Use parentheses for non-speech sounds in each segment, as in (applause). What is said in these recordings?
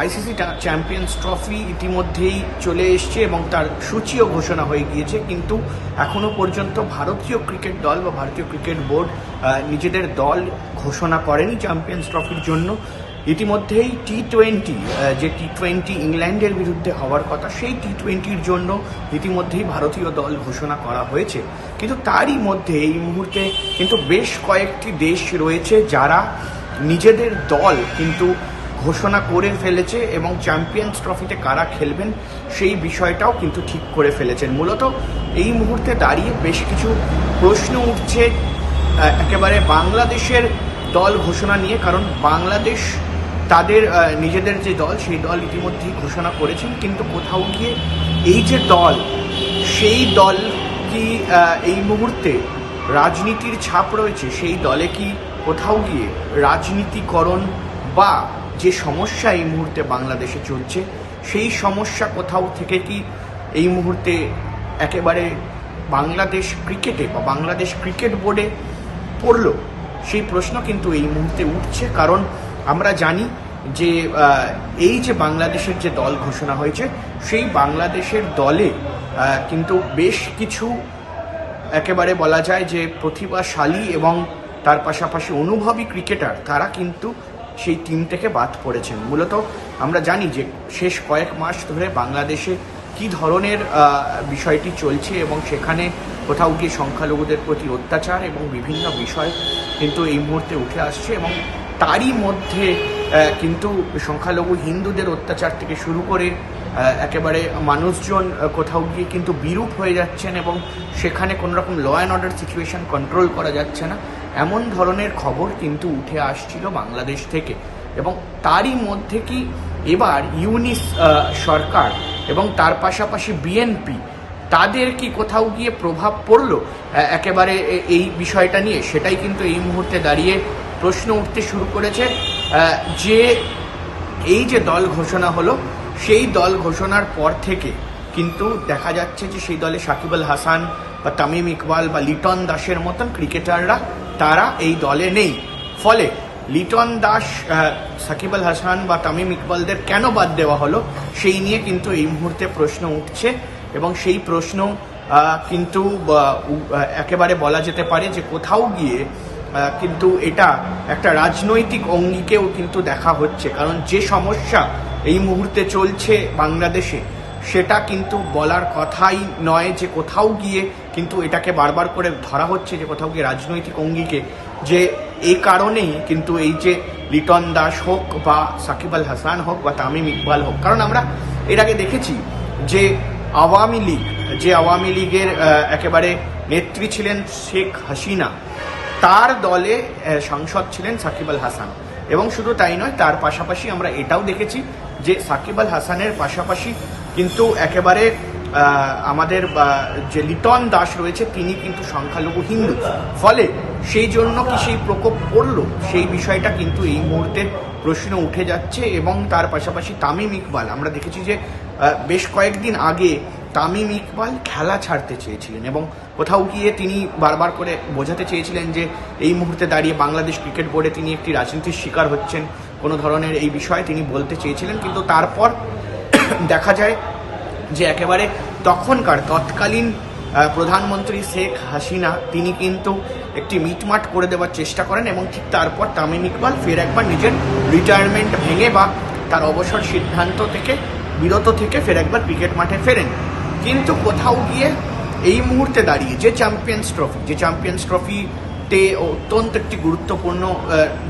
ICC champions trophy ইতিমধ্যেই চলে এসছে এবং তার সূচিও ঘোষণা হয়ে গিয়েছে। কিন্তু এখনও পর্যন্ত ভারতীয় ক্রিকেট দল বা ভারতীয় ক্রিকেট বোর্ড নিজেদের দল ঘোষণা করেনি চ্যাম্পিয়ন্স ট্রফির জন্য। ইতিমধ্যেই টি টোয়েন্টি যে টি টোয়েন্টি ইংল্যান্ডের বিরুদ্ধে হওয়ার কথা, সেই টি টোয়েন্টির জন্য ইতিমধ্যেই ভারতীয় দল ঘোষণা করা হয়েছে। কিন্তু তারই মধ্যে এই মুহূর্তে কিন্তু বেশ কয়েকটি দেশ রয়েছে যারা নিজেদের দল কিন্তু ঘোষণা করে ফেলেছে এবং চ্যাম্পিয়ন্স ট্রফিতে কারা খেলবেন সেই বিষয়টাও কিন্তু ঠিক করে ফেলেছেন। মূলত এই মুহূর্তে দাঁড়িয়ে বেশ কিছু প্রশ্ন উঠছে একেবারে বাংলাদেশের দল ঘোষণা নিয়ে, কারণ বাংলাদেশ তাদের নিজেদের যে দল, সেই দল ইতিমধ্যেই ঘোষণা করেছেন, কিন্তু কোথাও গিয়ে এই যে দল, সেই দল কি এই মুহূর্তে রাজনীতির ছাপ রয়েছে? সেই দলে কি কোথাও গিয়ে রাজনীতিকরণ বা যে সমস্যা এই মুহূর্তে বাংলাদেশে চলছে, সেই সমস্যা কোথাও থেকে কি এই মুহূর্তে একেবারে বাংলাদেশ ক্রিকেটে বা বাংলাদেশ ক্রিকেট বোর্ডে পড়ল? সেই প্রশ্ন কিন্তু এই মুহূর্তে উঠছে। কারণ আমরা জানি যে এই যে বাংলাদেশের যে দল ঘোষণা হয়েছে, সেই বাংলাদেশের দলে কিন্তু বেশ কিছু একেবারে বলা যায় যে প্রতিভাশালী এবং তার পাশাপাশি অনুভবী ক্রিকেটার, তারা কিন্তু সেই টিম থেকে বাদ পড়েছেন। মূলত আমরা জানি যে শেষ কয়েক মাস ধরে বাংলাদেশে কি ধরনের বিষয়টি চলছে এবং সেখানে কোথাও গিয়ে সংখ্যালঘুদের প্রতি অত্যাচার এবং বিভিন্ন বিষয় কিন্তু এই মুহূর্তে উঠে আসছে এবং তারই মধ্যে কিন্তু সংখ্যালঘু হিন্দুদের অত্যাচার থেকে শুরু করে একেবারে মানুষজন কোথাও গিয়ে কিন্তু বিরূপ হয়ে যাচ্ছেন এবং সেখানে কোনো রকম law and order situation control করা যাচ্ছে না। এমন ধরনের খবর কিন্তু উঠে আসছিল বাংলাদেশ থেকে এবং তারই মধ্যে কি এবার ইউনিস সরকার এবং তার পাশাপাশি বিএনপি তাদের কি কোথাও গিয়ে প্রভাব পড়ল? একেবারে এই বিষয়টা নিয়ে সেটাই কিন্তু এই মুহূর্তে দাঁড়িয়ে প্রশ্ন উঠতে শুরু করেছে। যে এই যে দল ঘোষণা হলো সেই দল ঘোষণার পর থেকে কিন্তু দেখা যাচ্ছে যে সেই দলে সাকিব আল হাসান বা তামিম ইকবাল বা লিটন দাসের মতন ক্রিকেটাররা, তারা এই দলে নেই। ফলে লিটন দাস সাকিব আল হাসান বা তামিম ইকবালদের কেন বাদ দেওয়া হলো, সেই নিয়ে কিন্তু এই মুহূর্তে প্রশ্ন উঠছে এবং সেই প্রশ্ন কিন্তু একেবারে বলা যেতে পারে যে কোথাও গিয়ে কিন্তু এটা একটা রাজনৈতিক অঙ্গিকেও কিন্তু দেখা হচ্ছে। কারণ যে সমস্যা এই মুহূর্তে চলছে বাংলাদেশে। সেটা কিন্তু বলার কথাই নয় যে কোথাও গিয়ে কিন্তু এটাকে বারবার করে ধরা হচ্ছে যে কোথাও গিয়ে রাজনৈতিক অঙ্গিকে। যে এই কারণেই কিন্তু এই যে লিটন দাস হোক বা সাকিব আল হাসান হোক বা তামিম ইকবাল হোক, কারণ আমরা এর আগে দেখেছি যে আওয়ামী লীগ, যে আওয়ামী লীগের একেবারে নেত্রী ছিলেন শেখ হাসিনা, তার দলে সাংসদ ছিলেন সাকিব আল হাসান। এবং শুধু তাই নয়, তার পাশাপাশি আমরা এটাও দেখেছি যে সাকিব আল হাসানের পাশাপাশি কিন্তু একেবারে আমাদের যে লিটন দাস রয়েছে, তিনি কিন্তু সংখ্যালঘু হিন্দু। ফলে সেই জন্য কি সেই প্রকোপ পড়ল? সেই বিষয়টা কিন্তু এই মুহূর্তে প্রশ্ন উঠে যাচ্ছে এবং তার পাশাপাশি তামিম ইকবাল, আমরা দেখেছি যে বেশ কয়েকদিন আগে তামিম ইকবাল খেলা ছাড়তে চেয়েছিলেন এবং কোথাও গিয়ে তিনি বারবার করে বোঝাতে চেয়েছিলেন যে এই মুহূর্তে দাঁড়িয়ে বাংলাদেশ ক্রিকেট বোর্ডে তিনি একটি রাজনীতির শিকার হচ্ছেন। কোনো ধরনের এই বিষয়ে তিনি বলতে চেয়েছিলেন, কিন্তু তারপর (coughs) দেখা যায় যে একেবারে তখনকার তৎকালীন প্রধানমন্ত্রী শেখ হাসিনা, তিনি কিন্তু একটি মিটমাট করে দেওয়ার চেষ্টা করেন এবং ঠিক তারপর তামিম ইকবাল ফের একবার নিজের রিটায়ারমেন্ট ভেঙে বা তার অবসর সিদ্ধান্ত থেকে, বিরত থেকে ফের একবার ক্রিকেট মাঠে ফেরেন। কিন্তু কোথাও গিয়ে এই মুহূর্তে দাঁড়িয়ে যে চ্যাম্পিয়ন্স ট্রফি যে চ্যাম্পিয়ন্স ট্রফিতে অত্যন্ত একটি গুরুত্বপূর্ণ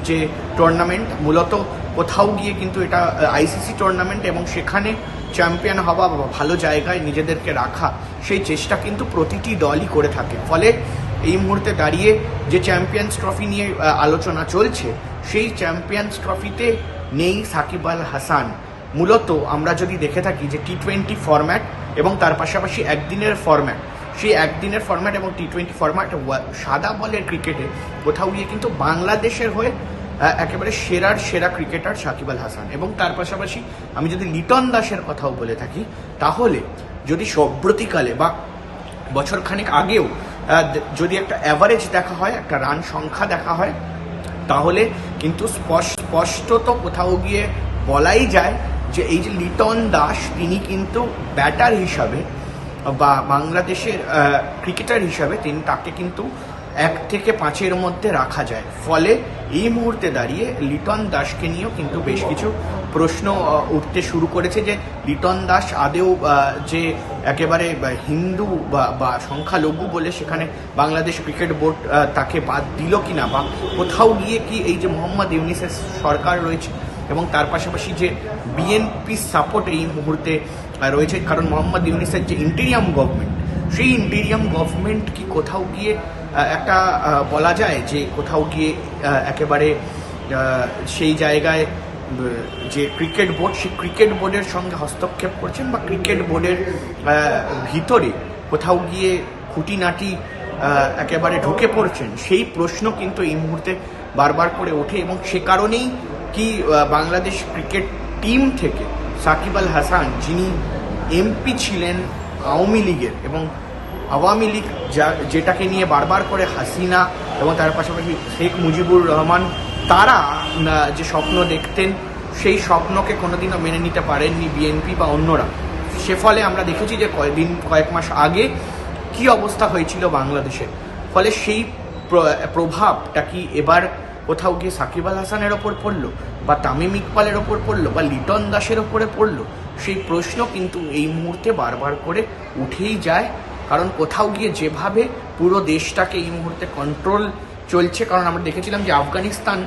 যে টুর্নামেন্ট মূলত কোথাও গিয়ে কিন্তু এটা আইসিসি টুর্নামেন্ট এবং সেখানে চ্যাম্পিয়ন হওয়া বা ভালো জায়গায় নিজেদেরকে রাখা, সেই চেষ্টা কিন্তু প্রতিটি দলই করে থাকে। ফলে এই মুহূর্তে দাঁড়িয়ে যে চ্যাম্পিয়ন্স ট্রফি নিয়ে আলোচনা চলছে, সেই চ্যাম্পিয়ন্স ট্রফিতে নেই সাকিব আল হাসান। মূলত আমরা যদি দেখে থাকি যে টি টোয়েন্টি ফরম্যাট এবং তার পাশাপাশি একদিনের ফরম্যাট সেই একদিনের ফরম্যাট এবং টি টোয়েন্টি ফরম্যাট সাদা বলের ক্রিকেটে কোথাও গিয়ে কিন্তু বাংলাদেশের হয়ে একেবারে সেরার সেরা ক্রিকেটার সাকিব আল হাসান। এবং তার পাশাপাশি আমি যদি লিটন দাসের কথাও বলে থাকি, তাহলে যদি সম্প্রতিকালে বা বছরখানেক আগেও যদি একটা অ্যাভারেজ দেখা হয়, একটা রান সংখ্যা দেখা হয়, তাহলে কিন্তু স্পষ্ট স্পষ্টত কোথাও গিয়ে বলাই যায় যে এই যে লিটন দাস, তিনি কিন্তু ব্যাটার হিসাবে বা বাংলাদেশের ক্রিকেটার হিসাবে তিনি তাকে কিন্তু এক থেকে পাঁচের মধ্যে রাখা যায়। ফলে এই মুহূর্তে দাঁড়িয়ে লিটন দাসকে নিয়েও কিন্তু বেশ কিছু প্রশ্ন উঠতে শুরু করেছে যে লিটন দাস আদেও যে একেবারে হিন্দু বা বা সংখ্যালঘু বলে সেখানে বাংলাদেশ ক্রিকেট বোর্ড তাকে বাদ দিল কিনা বা কোথাও গিয়ে কি এই যে মোহাম্মদ ইউনিসের সরকার রয়েছে এবং তার পাশাপাশি যে বিএনপি সাপোর্ট এই মুহূর্তে রয়েছে, কারণ মোহাম্মদ ইউনিসের যে ইন্টেরিয়াম গভর্নমেন্ট সেই ইন্টেরিয়াম গভর্নমেন্ট কি কোথাও গিয়ে একটা বলা যায় যে কোথাও গিয়ে একেবারে সেই জায়গায় যে ক্রিকেট বোর্ড সেই ক্রিকেট বোর্ডের সঙ্গে হস্তক্ষেপ করছেন বা ক্রিকেট বোর্ডের ভিতরে কোথাও গিয়ে খুঁটিনাটি একেবারে ঢুকে পড়ছেন, সেই প্রশ্ন কিন্তু এই মুহূর্তে বারবার করে ওঠে এবং সে কারণেই কি বাংলাদেশ ক্রিকেট টিম থেকে সাকিব আল হাসান, যিনি এমপি ছিলেন আওয়ামী লীগের এবং আওয়ামী লীগ যা, যেটাকে নিয়ে বারবার করে হাসিনা এবং তার পাশাপাশি শেখ মুজিবুর রহমান, তারা যে স্বপ্ন দেখতেন, সেই স্বপ্নকে কোনোদিনও মেনে নিতে পারেননি বিএনপি বা অন্যরা। সে ফলে আমরা দেখেছি যে কয়েকদিন কয়েক মাস আগে কি অবস্থা হয়েছিল বাংলাদেশে। ফলে সেই প্রভাবটা কি এবার কোথাও গিয়ে সাকিব আল হাসানের ওপর পড়ল, বা তামিম ইকবালের ওপর পড়ল, বা লিটন দাসের ওপরে পড়ল, সেই প্রশ্ন কিন্তু এই মুহূর্তে বারবার করে উঠেই যায়। কারণ কোথাও গিয়ে যেভাবে পুরো দেশটাকে এই মুহূর্তে কন্ট্রোল চলছে, কারণ আমরা দেখেছিলাম যে আফগানিস্তান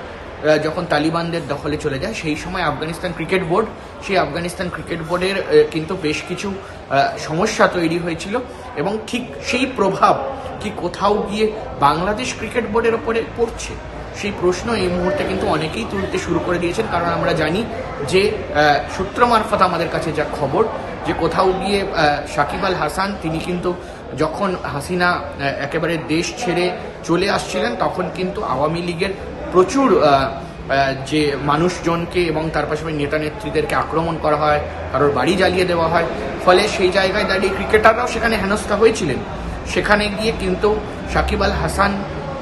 যখন তালিবানদের দখলে চলে যায়, সেই সময় আফগানিস্তান ক্রিকেট বোর্ড, সেই আফগানিস্তান ক্রিকেট বোর্ডের কিন্তু বেশ কিছু সমস্যা তৈরি হয়েছিল। এবং ঠিক সেই প্রভাব কি কোথাও গিয়ে বাংলাদেশ ক্রিকেট বোর্ডের ওপরে পড়ছে? সেই প্রশ্ন এই মুহূর্তে কিন্তু অনেকেই তুলতে শুরু করে দিয়েছেন, কারণ আমরা জানি যে সূত্র মারফত আমাদের কাছে যা খবর, যে কোথাও গিয়ে সাকিব আল হাসান তিনি কিন্তু যখন হাসিনা একেবারে দেশ ছেড়ে চলে আসছিলেন, তখন কিন্তু আওয়ামী লীগের প্রচুর যে মানুষজনকে এবং তার পাশাপাশি নেতা নেত্রীদেরকে আক্রমণ করা হয়, কারোর বাড়ি জ্বালিয়ে দেওয়া হয়, ফলে সেই জায়গায় দাঁড়িয়ে ক্রিকেটাররাও সেখানে হেনস্থা হয়েছিলেন। সেখানে গিয়ে কিন্তু সাকিব আল হাসান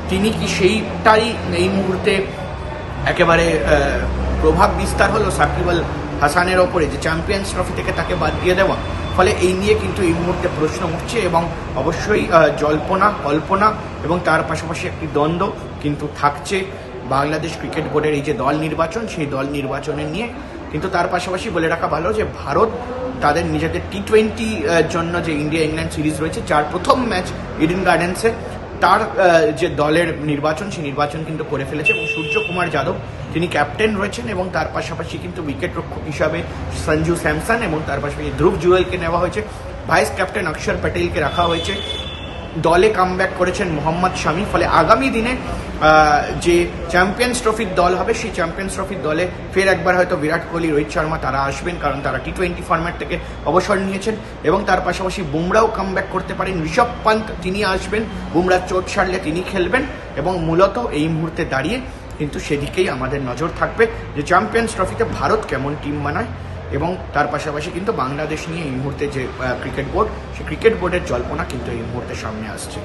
তিনি কি সেইটাই এই মুহূর্তে একেবারে প্রভাব বিস্তার হলো সাকিব আল হাসানের ওপরে যে চ্যাম্পিয়ন্স ট্রফি থেকে তাকে বাদ দিয়ে দেওয়া? ফলে এই নিয়ে কিন্তু এই মুহূর্তে প্রশ্ন উঠছে এবং অবশ্যই জল্পনা, কল্পনা এবং তার পাশাপাশি একটি দ্বন্দ্ব কিন্তু থাকছে। বাংলাদেশ ক্রিকেট বোর্ডের এই যে দল নির্বাচন, সেই দল নির্বাচনের নিয়ে কিন্তু তার পাশাপাশি বলে রাখা ভালো যে ভারত তাদের নিজেদের টি টোয়েন্টি জন্য যে ইন্ডিয়া ইংল্যান্ড সিরিজ রয়েছে, যার প্রথম ম্যাচ ইডেন গার্ডেন্সে তার যে দলের নির্বাচন, সেই নির্বাচন কিন্তু করে ফেলেছে এবং সূর্যকুমার যাদব তিনি ক্যাপ্টেন রয়েছেন এবং তার পাশাপাশি কিন্তু উইকেট রক্ষক হিসাবে সঞ্জু স্যামসন এবং তার পাশাপাশি ধ্রুব জুয়েলকে নেওয়া হয়েছে। ভাইস ক্যাপ্টেন অক্ষর প্যাটেলকে রাখা হয়েছে। দলে কামব্যাক করেছেন মোহাম্মদ শামি। ফলে আগামী দিনে যে চ্যাম্পিয়ন্স ট্রফির দল হবে, সেই চ্যাম্পিয়ন্স ট্রফির দলে ফের একবার হয়তো বিরাট কোহলি, রোহিত শর্মা তারা আসবেন, কারণ তারা টি টোয়েন্টি ফর্ম্যাট থেকে অবসর নিয়েছেন এবং তার পাশাপাশি বুমরাও কামব্যাক করতে পারেন। ঋষভ পান্ত তিনি আসবেন বুমরার চোট সারলে তিনি খেলবেন এবং মূলত এই মুহূর্তে দাঁড়িয়ে কিন্তু সেদিকেই আমাদের নজর থাকবে যে চ্যাম্পিয়ন্স ট্রফিতে ভারত কেমন টিম বানায়। এবং তার পাশাপাশি কিন্তু বাংলাদেশ নিয়ে এই মুহূর্তে যে ক্রিকেট বোর্ড সে ক্রিকেট বোর্ডের জল্পনা কিন্তু এই মুহূর্তে সামনে আসছে।